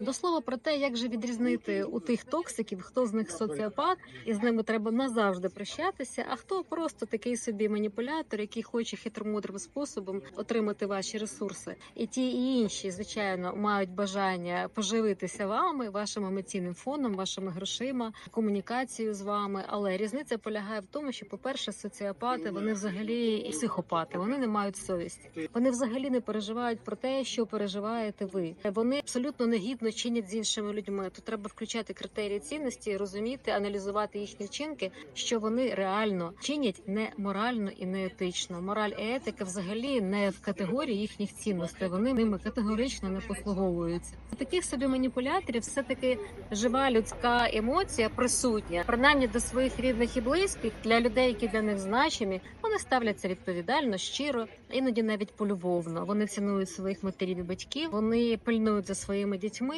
До слова про те, як же відрізнити у тих токсиків, хто з них соціопат, і з ними треба назавжди прощатися, а хто просто такий собі маніпулятор, який хоче хитромудрим способом отримати ваші ресурси. І ті і інші, звичайно, мають бажання поживитися вами, вашим емоційним фоном, вашими грошима, комунікацією з вами. Але різниця полягає в тому, що, по-перше, соціопати вони взагалі психопати, вони не мають совісті. Вони взагалі не переживають про те, що переживаєте ви. Вони абсолютно негідно чинять з іншими людьми. Тут треба включати критерії цінності, розуміти, аналізувати їхні вчинки, що вони реально чинять не морально і не етично. Мораль і етика взагалі не в категорії їхніх цінностей. Вони ними категорично не послуговуються. Таких собі маніпуляторів все таки жива людська емоція присутня, принаймні до своїх рідних і близьких для людей, які для них значимі. Вони ставляться відповідально, щиро, іноді навіть полюбовно. Вони цінують своїх матерів і батьків. Вони пильнують за своїми дітьми.